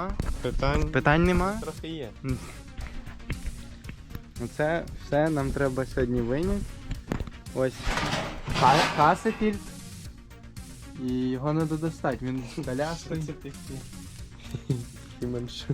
Нема? Питань Питань нема? трохи є. Оце все нам треба сьогодні виняти. Ось ха- Хасефільд. І його треба достати, він колясний. Це ти І менше.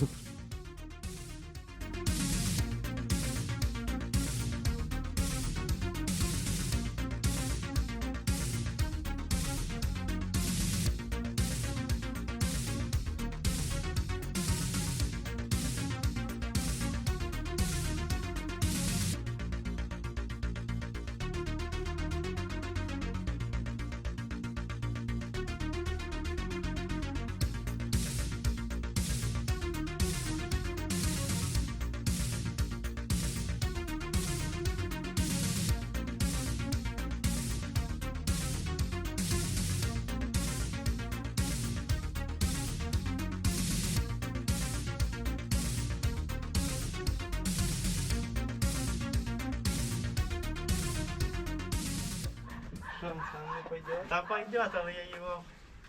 Что, сам не пойдет? Да пойдет, але я его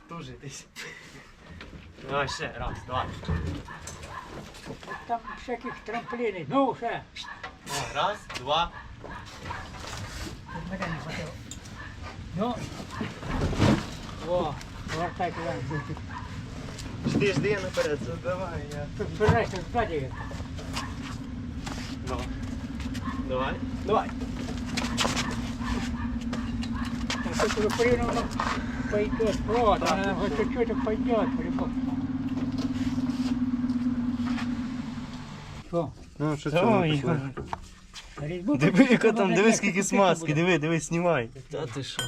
тужитись. Давай ще, раз, два. Там всяких трамплінів. Ну, ще. О, раз, два. Мене не хватило. Ну. О, повертай туди. Жди, жди наперед, давай я. Тут збирайся ззаді. Давай. Давай. Давай. Тут уже воно пойдет. Вот, она хоть чуть-чуть пойдет. по-любому. Ну, що написано? Різьбу Диви, яка там, не диви, скільки смазки, диви, диви, знімай. Та ти що?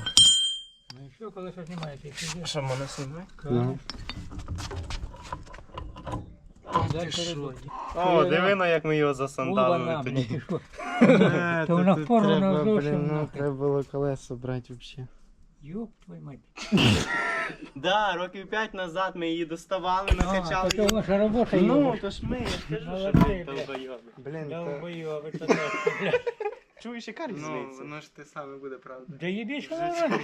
Ну і що, коли що знімаєте? якщо є? Що, мене знімай? Ну. Далі що? О, диви, на як ми його засандалили тоді. ти? Е, тут порвана треба, зовсім ну, нахуй. треба було колесо брати взагалі. Ёб твою мать. Да, років п'ять назад ми її доставали, А, накачали. то це ваша робота є. Ну, то ж ми, я ж кажу, що Молодці, ми блядь. долбойоби. Блін, Я та... вбою, це так, блядь. Чуєш, яка ну, різниця? воно ж те саме буде, правда. Да ебись килограмм.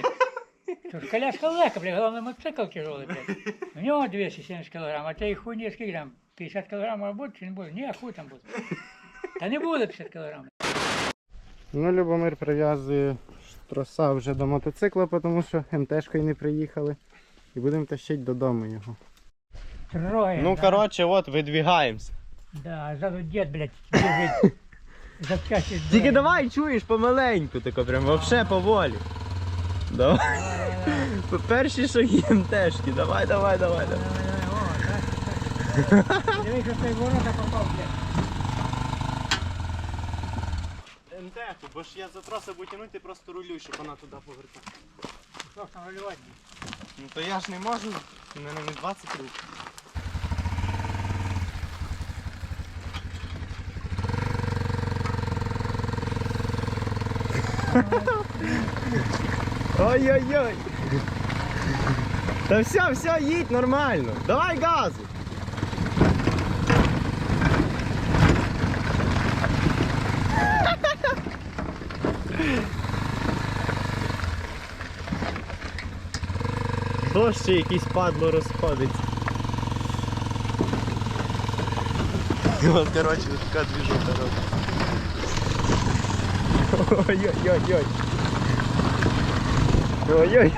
Что ж, коляска легко, блядь, главное мотоцикл тяжелый, блядь. У него 270 килограмм, а ты хуй не сколько грамм? 50 килограмм будет, не будет? Не, хуй там будет. Да не будет 50 килограмм. Ну, Любомир прив'язує троса вже до мотоцикла, тому що МТшкою не приїхали. І будемо тащити додому його. Трое. Ну, да. коротше, от, видвигаємося. Да, а сзади дед, блядь. Запчасти. Тільки давай чуєш помаленьку, тако прям вообще поволі. Давай. Перші шаги МТшки, давай, давай, давай. давай. Дивись, що цей ворота попав, блядь. МТху, бо ж я за троса буду тянути, ти просто рулюй, щоб вона туди повертала. Що там рулювати? Ну то я ж не можу, у мене не 20 рук. Ой-ой-ой. Та все, все, їдь нормально. Давай газу. Дощ ще якийсь падло розходиться. От, коротше, така двіжуха робить. Ой-ой-ой-ой. Ой-ой.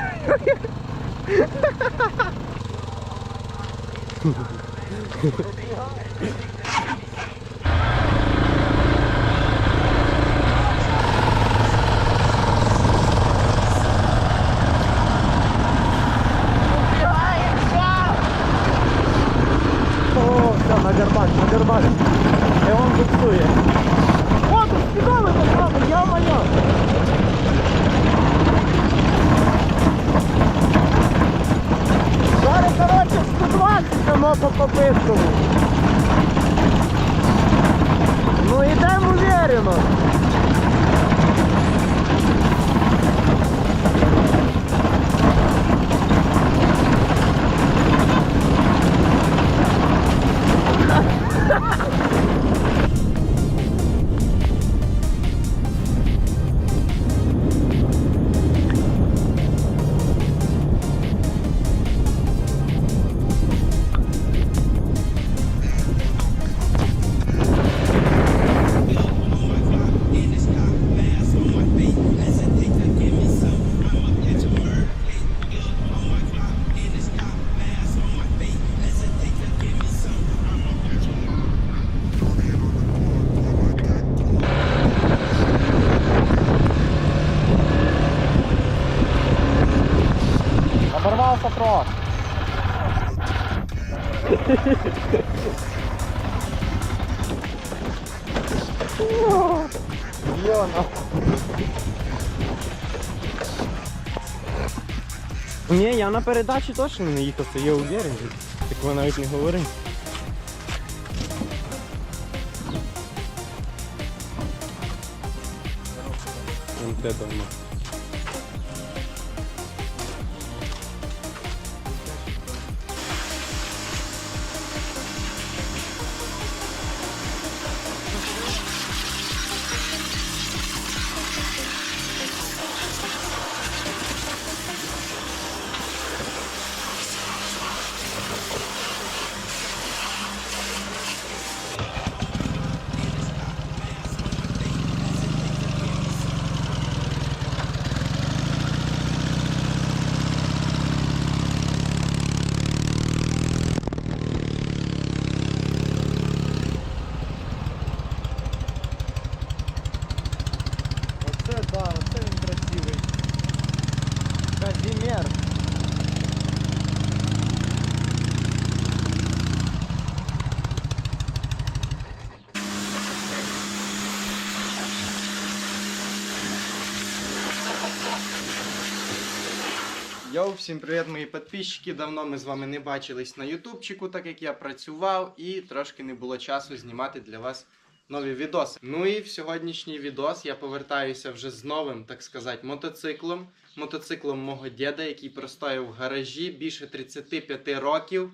Varım. На передачі точно не їхав, це я уверений. Так ви навіть не говорить. Вон де давно. Да, оце він красивий. Казімер. Йоу, всім привіт, мої підписчики. Давно ми з вами не бачились на ютубчику, так як я працював і трошки не було часу знімати для вас нові відоси. Ну і в сьогоднішній відос я повертаюся вже з новим, так сказати, мотоциклом. Мотоциклом мого діда, який простояв в гаражі більше 35 років.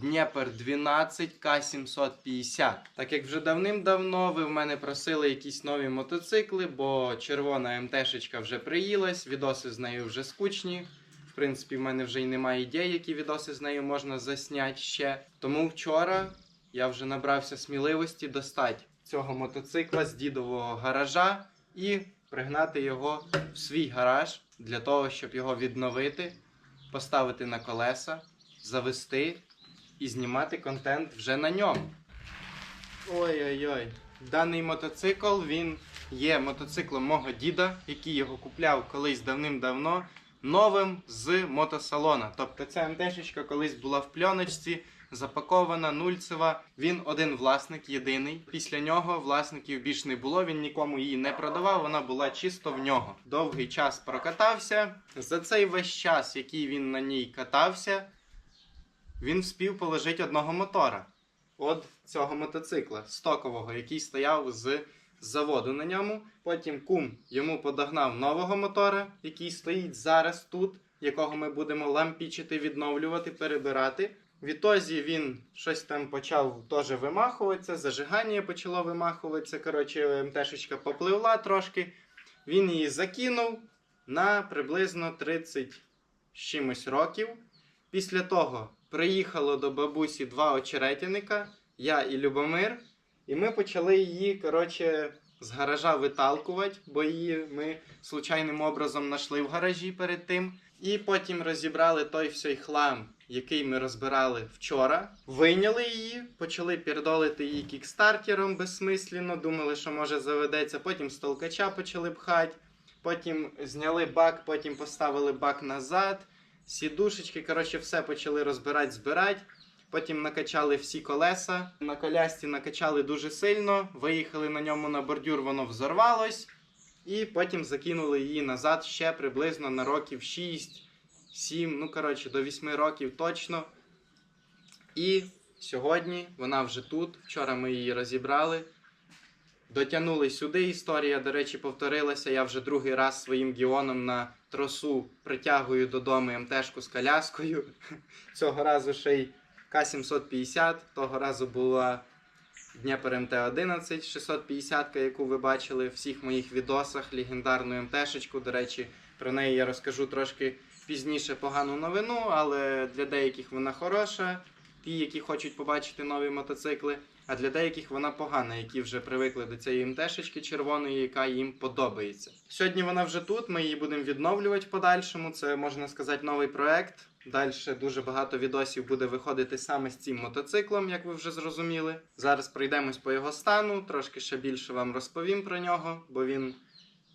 Дніпер 12 К750. Так як вже давним-давно ви в мене просили якісь нові мотоцикли, бо червона МТшечка вже приїлась, відоси з нею вже скучні. В принципі, в мене вже й немає ідей, які відоси з нею можна засняти ще. Тому вчора я вже набрався сміливості достати цього мотоцикла з дідового гаража і пригнати його в свій гараж для того, щоб його відновити, поставити на колеса, завести і знімати контент вже на ньому. Ой-ой-ой. Даний мотоцикл він є мотоциклом мого діда, який його купляв колись давним-давно новим з мотосалона. Тобто ця МТшечка колись була в пленочці, запакована, нульцева. Він один власник, єдиний. Після нього власників більш не було, він нікому її не продавав, вона була чисто в нього. Довгий час прокатався. За цей весь час, який він на ній катався, він вспів положити одного мотора. От цього мотоцикла стокового, який стояв з заводу на ньому. Потім кум йому подогнав нового мотора, який стоїть зараз тут, якого ми будемо лампічити, відновлювати, перебирати. Відтоді він щось там почав теж вимахуватися, зажигання почало вимахуватися. Коротше, МТшечка попливла трошки. Він її закинув на приблизно 30 з чимось років. Після того приїхало до бабусі два очеретяника, я і Любомир. І ми почали її, коротше, з гаража виталкувати, бо її ми случайним образом знайшли в гаражі перед тим. І потім розібрали той всей хлам, який ми розбирали вчора. Вийняли її, почали пердолити її кікстартером безсмислено, думали, що може заведеться. Потім з толкача почали пхати. Потім зняли бак, потім поставили бак назад. Сідушечки, коротше, все почали розбирати, збирати. Потім накачали всі колеса. На колясці накачали дуже сильно. Виїхали на ньому на бордюр, воно взорвалось. І потім закинули її назад ще приблизно на років 6, 7, ну коротше, до 8 років точно. І сьогодні вона вже тут. Вчора ми її розібрали. Дотягнули сюди. Історія, до речі, повторилася. Я вже другий раз своїм гіоном на тросу притягую додому МТшку з коляскою. Цього разу ще й К750, того разу була Дніпер МТ-11 650, яку ви бачили в всіх моїх відосах, легендарну МТшечку. До речі, про неї я розкажу трошки пізніше погану новину, але для деяких вона хороша, ті, які хочуть побачити нові мотоцикли. А для деяких вона погана, які вже привикли до цієї МТшечки червоної, яка їм подобається. Сьогодні вона вже тут. Ми її будемо відновлювати в подальшому. Це можна сказати новий проект. Далі дуже багато відосів буде виходити саме з цим мотоциклом, як ви вже зрозуміли. Зараз пройдемось по його стану, трошки ще більше вам розповім про нього, бо він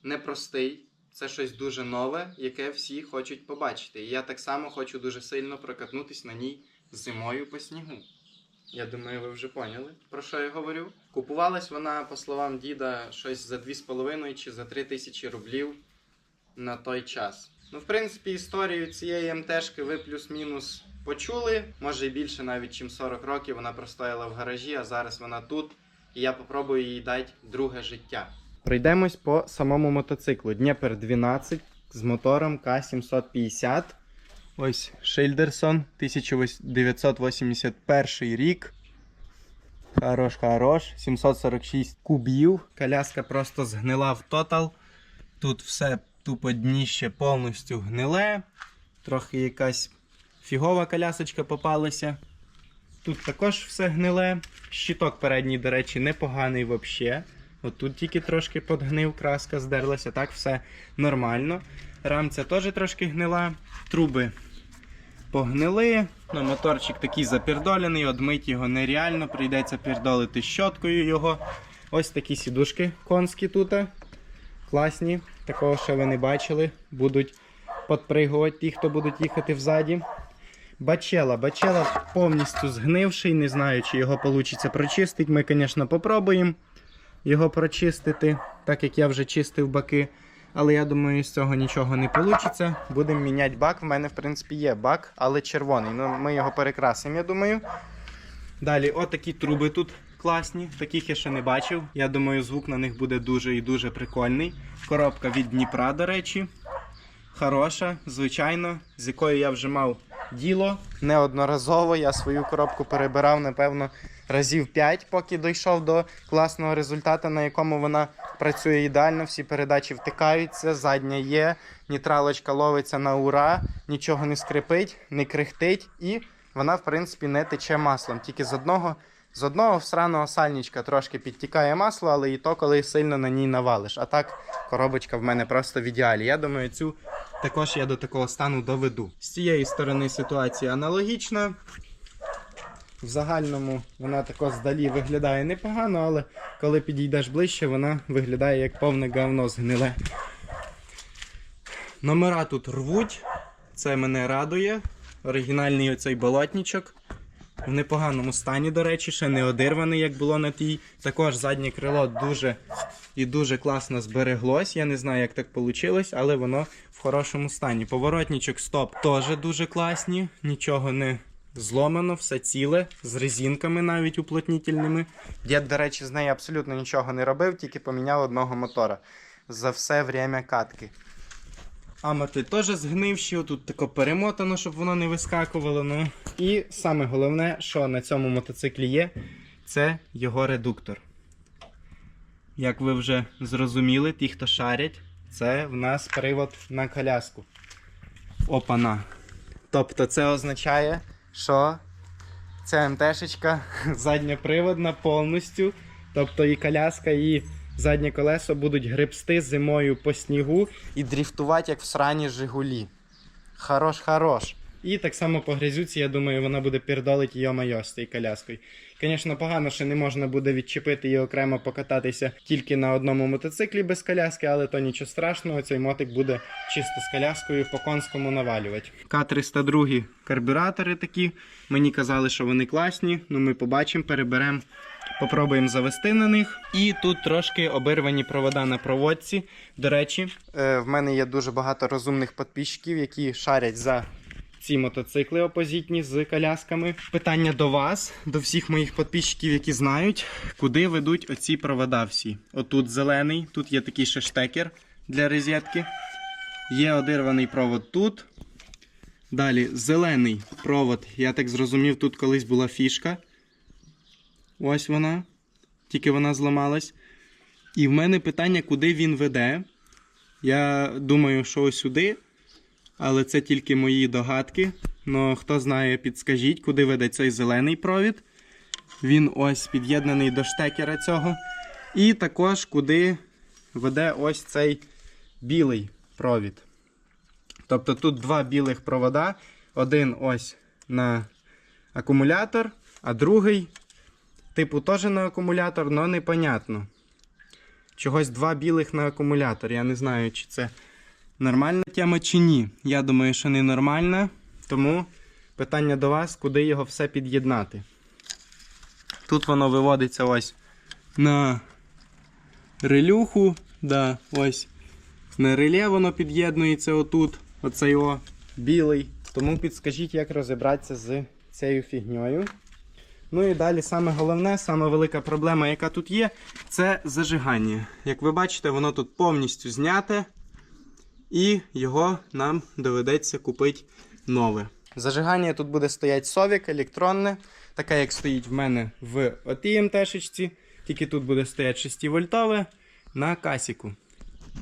непростий. Це щось дуже нове, яке всі хочуть побачити. І я так само хочу дуже сильно прокатнутись на ній зимою по снігу. Я думаю, ви вже поняли, про що я говорю. Купувалась вона, по словам діда, щось за 2,5 чи за 3 тисячі рублів на той час. Ну, в принципі, історію цієї МТшки ви плюс-мінус почули. Може і більше, навіть чим 40 років вона простояла в гаражі, а зараз вона тут. І я попробую їй дати друге життя. Пройдемось по самому мотоциклу. Дніпер 12 з мотором К750. Ось Шильдерсон, 1981 рік. Хорош, хорош. 746 кубів. Коляска просто згнила в тотал. Тут все тупо дніще повністю гниле. Трохи якась фігова колясочка попалася. Тут також все гниле. Щиток передній, до речі, непоганий взагалі. Тут тільки трошки подгнив, краска здерлася, так все нормально. Рамця теж трошки гнила. Труби погнили. Ну, моторчик такий запірдолений, одмить його нереально, прийдеться пірдолити щоткою його. Ось такі сідушки конські тут. Класні. Такого ще ви не бачили. Будуть підпригувати ті, хто будуть їхати взаді. Бачела, бачела повністю згнивший. Не знаю, чи його вийде прочистити. Ми, звісно, попробуємо його прочистити, так як я вже чистив баки. Але я думаю, з цього нічого не вийде. Будемо міняти бак. В мене, в принципі, є бак, але червоний. Ну, ми його перекрасимо, я думаю. Далі, отакі труби тут класні. Таких я ще не бачив. Я думаю, звук на них буде дуже і дуже прикольний. Коробка від Дніпра, до речі. Хороша, звичайно, з якою я вже мав діло. Неодноразово я свою коробку перебирав, напевно, разів 5, поки дійшов до класного результату, на якому вона працює ідеально. Всі передачі втикаються, задня є, нітралочка ловиться на ура, нічого не скрипить, не крихтить, і вона, в принципі, не тече маслом. Тільки з одного. З одного всраного сальничка трошки підтікає масло, але і то, коли сильно на ній навалиш. А так, коробочка в мене просто в ідеалі. Я думаю, цю також я до такого стану доведу. З цієї сторони ситуація аналогічна. В загальному вона також здалі виглядає непогано, але коли підійдеш ближче, вона виглядає як повне говно згниле. Номера тут рвуть, це мене радує. Оригінальний оцей болотничок. В непоганому стані, до речі, ще не одирваний, як було на тій. Також заднє крило дуже і дуже класно збереглось. Я не знаю, як так вийшло, але воно в хорошому стані. Поворотничок стоп теж дуже класні, нічого не зломано, все ціле, з резинками навіть уплотнітельними. Дід, до речі, з нею абсолютно нічого не робив, тільки поміняв одного мотора за все время катки. Амати теж згнивші, тут тако перемотано, щоб воно не вискакувало. Ну. І саме головне, що на цьому мотоциклі є, це його редуктор. Як ви вже зрозуміли, ті, хто шарять, це в нас привод на коляску. Опана. Тобто це означає, що ця МТшечка задньоприводна повністю. Тобто і коляска, і заднє колесо будуть гребсти зимою по снігу і дріфтувати, як в срані Жигулі. Хорош, хорош. І так само по грязюці, я думаю, вона буде пірдолить йо-майо з цією коляскою. Звісно, погано, що не можна буде відчепити і окремо покататися тільки на одному мотоциклі без коляски, але то нічого страшного, цей мотик буде чисто з коляскою по конському навалювати. К-302 карбюратори такі. Мені казали, що вони класні. Ну ми побачимо, переберемо, попробуємо завести на них. І тут трошки обірвані провода на проводці. До речі, е, в мене є дуже багато розумних підписчиків, які шарять за ці мотоцикли опозитні з колясками. Питання до вас, до всіх моїх підписчиків, які знають, куди ведуть оці провода всі. Отут зелений, тут є такий ще штекер для розетки. Є одирваний провод тут. Далі зелений провод. Я так зрозумів, тут колись була фішка. Ось вона. Тільки вона зламалась. І в мене питання, куди він веде. Я думаю, що ось сюди. Але це тільки мої догадки. Ну, хто знає, підскажіть, куди веде цей зелений провід. Він ось під'єднаний до штекера цього. І також куди веде ось цей білий провід. Тобто тут два білих провода. Один ось на акумулятор, а другий, типу, теж на акумулятор, але непонятно. Чогось два білих на акумулятор. Я не знаю, чи це нормальна тема чи ні. Я думаю, що не нормальна. Тому питання до вас, куди його все під'єднати. Тут воно виводиться ось на релюху. Да, ось. На реле воно під'єднується отут. Оцей о білий. Тому підскажіть, як розібратися з цією фігньою. Ну і далі саме головне, саме велика проблема, яка тут є, це зажигання. Як ви бачите, воно тут повністю зняте, і його нам доведеться купити нове. Зажигання тут буде стояти совік електронне, таке, як стоїть в мене в отій МТшечці, тільки тут буде стояти 6 вольтове на касіку.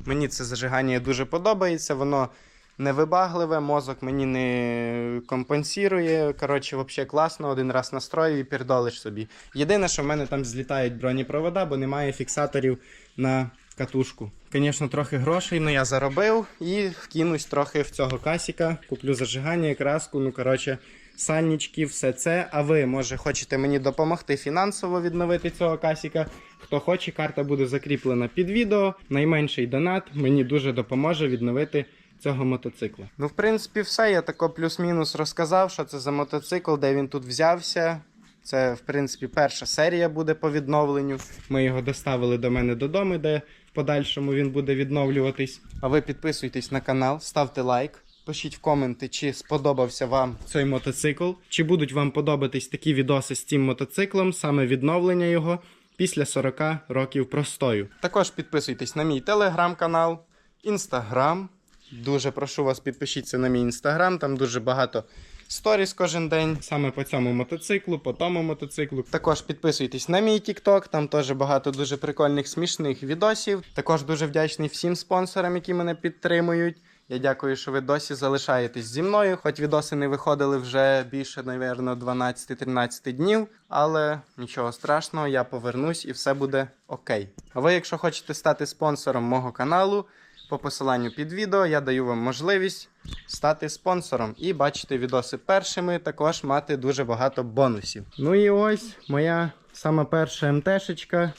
Мені це зажигання дуже подобається, воно невибагливе, мозок мені не компенсує. Коротше, взагалі класно, один раз настроїв і пердолиш собі. Єдине, що в мене там злітають бронепровода, бо немає фіксаторів на катушку. Звісно, трохи грошей, але я заробив і вкинусь трохи в цього касіка. Куплю зажигання, краску, ну коротше, сальнички, все це. А ви, може, хочете мені допомогти фінансово відновити цього касіка? Хто хоче, карта буде закріплена під відео. Найменший донат мені дуже допоможе відновити цього мотоцикла. Ну, в принципі, все. Я тако плюс-мінус розказав, що це за мотоцикл, де він тут взявся. Це, в принципі, перша серія буде по відновленню. Ми його доставили до мене додому, де подальшому він буде відновлюватись. А ви підписуйтесь на канал, ставте лайк. Пишіть в коменти, чи сподобався вам цей мотоцикл, чи будуть вам подобатись такі відоси з цим мотоциклом, саме відновлення його після 40 років простою. Також підписуйтесь на мій телеграм-канал, інстаграм. Дуже прошу вас, підпишіться на мій інстаграм, там дуже багато сторіс кожен день, саме по цьому мотоциклу, по тому мотоциклу. Також підписуйтесь на мій TikTok, там теж багато дуже прикольних смішних відосів. Також дуже вдячний всім спонсорам, які мене підтримують. Я дякую, що ви досі залишаєтесь зі мною. Хоч відоси не виходили вже більше, напевно, 12-13 днів, але нічого страшного, я повернусь і все буде окей. А ви, якщо хочете стати спонсором мого каналу, по посиланню під відео я даю вам можливість стати спонсором і бачити відоси першими, також мати дуже багато бонусів. Ну і ось моя сама перша МТшечка,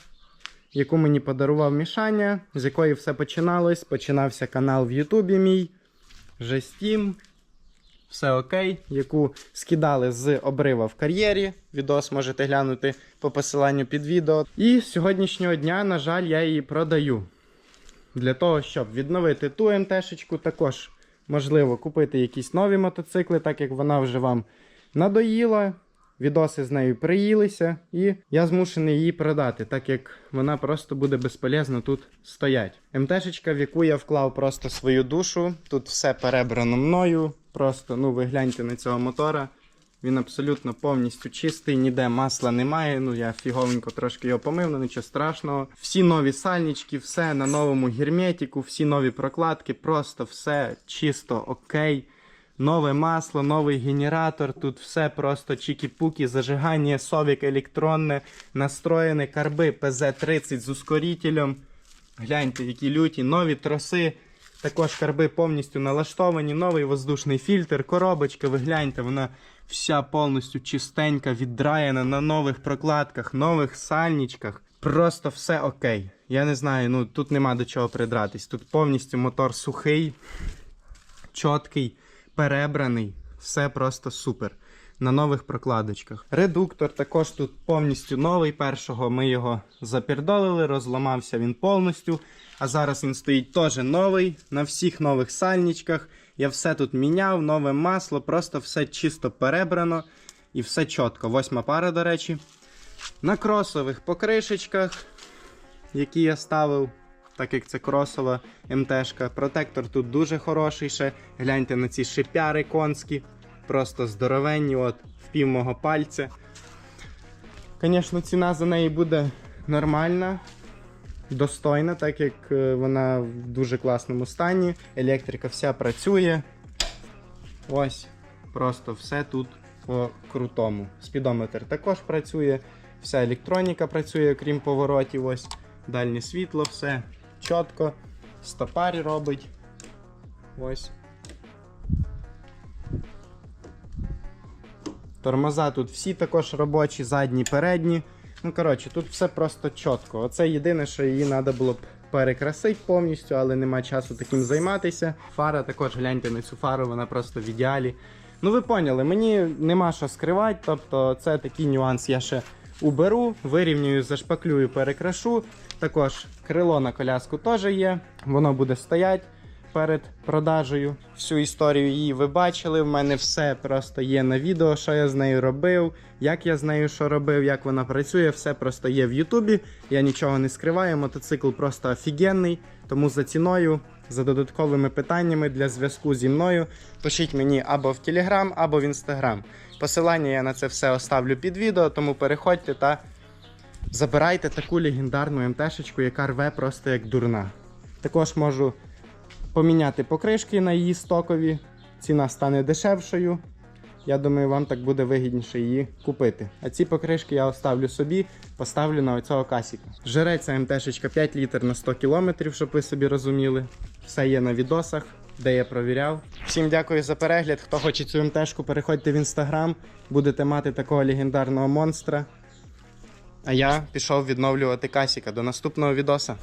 яку мені подарував Мішаня, з якої все починалось. Починався канал в Ютубі мій. Жестім. Все окей, яку скидали з обрива в кар'єрі. Відос можете глянути по посиланню під відео. І з сьогоднішнього дня, на жаль, я її продаю. Для того, щоб відновити ту МТшечку, також можливо купити якісь нові мотоцикли, так як вона вже вам надоїла. Відоси з нею приїлися, і я змушений її продати, так як вона просто буде безполезно тут стоять. МТшечка, в яку я вклав просто свою душу. Тут все перебрано мною. Просто ну ви гляньте на цього мотора. Він абсолютно повністю чистий, ніде масла немає. Ну я фіговенько трошки його помив, але нічого страшного. Всі нові сальнички, все на новому герметику, всі нові прокладки, просто все чисто окей. Нове масло, новий генератор, тут все просто чікі-пуки, зажигання, совік електронне, настроєне, карби ПЗ-30 з ускорителем. Гляньте, які люті, нові троси. Також карби повністю налаштовані, новий воздушний фільтр, коробочка, ви гляньте, вона вся повністю чистенька, віддраєна на нових прокладках, нових сальничках. Просто все окей. Я не знаю, ну тут нема до чого придратись. Тут повністю мотор сухий, чіткий, перебраний, все просто супер. На нових прокладочках. Редуктор також тут повністю новий. Першого ми його запірдолили, розламався він повністю. А зараз він стоїть теж новий на всіх нових сальничках. Я все тут міняв, нове масло, просто все чисто перебрано і все чітко. Восьма пара, до речі. На кросових покришечках, які я ставив, так як це кросова МТшка. Протектор тут дуже хороший ще. Гляньте на ці шипяри конські. Просто здоровенні, от в пів мого пальця. Звісно, ціна за неї буде нормальна, достойна, так як е, вона в дуже класному стані. Електрика вся працює. Ось, просто все тут по крутому. Спідометр також працює, вся електроніка працює, крім поворотів. Ось, дальнє світло, все чітко. Стопарі робить. Ось. Тормоза тут всі також робочі, задні, передні. Ну, коротше, тут все просто чітко. Оце єдине, що її треба було б перекрасити повністю, але нема часу таким займатися. Фара також гляньте на цю фару, вона просто в ідеалі. Ну, ви поняли, мені нема що скривати, тобто це такий нюанс я ще уберу, вирівнюю, зашпаклюю, перекрашу. Також крило на коляску теж є, воно буде стояти перед продажею. Всю історію її ви бачили. В мене все просто є на відео, що я з нею робив, як я з нею що робив, як вона працює, все просто є в Ютубі. Я нічого не скриваю. Мотоцикл просто офігенний. Тому за ціною, за додатковими питаннями для зв'язку зі мною пишіть мені або в Телеграм, або в Інстаграм. Посилання я на це все оставлю під відео, тому переходьте та забирайте таку легендарну МТшечку, яка рве просто як дурна. Також можу поміняти покришки на її стокові. Ціна стане дешевшою. Я думаю, вам так буде вигідніше її купити. А ці покришки я оставлю собі, поставлю на оцього касіка. Жереться МТшечка 5 літр на 100 км, щоб ви собі розуміли. Все є на відосах, де я провіряв. Всім дякую за перегляд. Хто хоче цю МТшку, переходьте в інстаграм, будете мати такого легендарного монстра. А я пішов відновлювати касіка. До наступного відоса.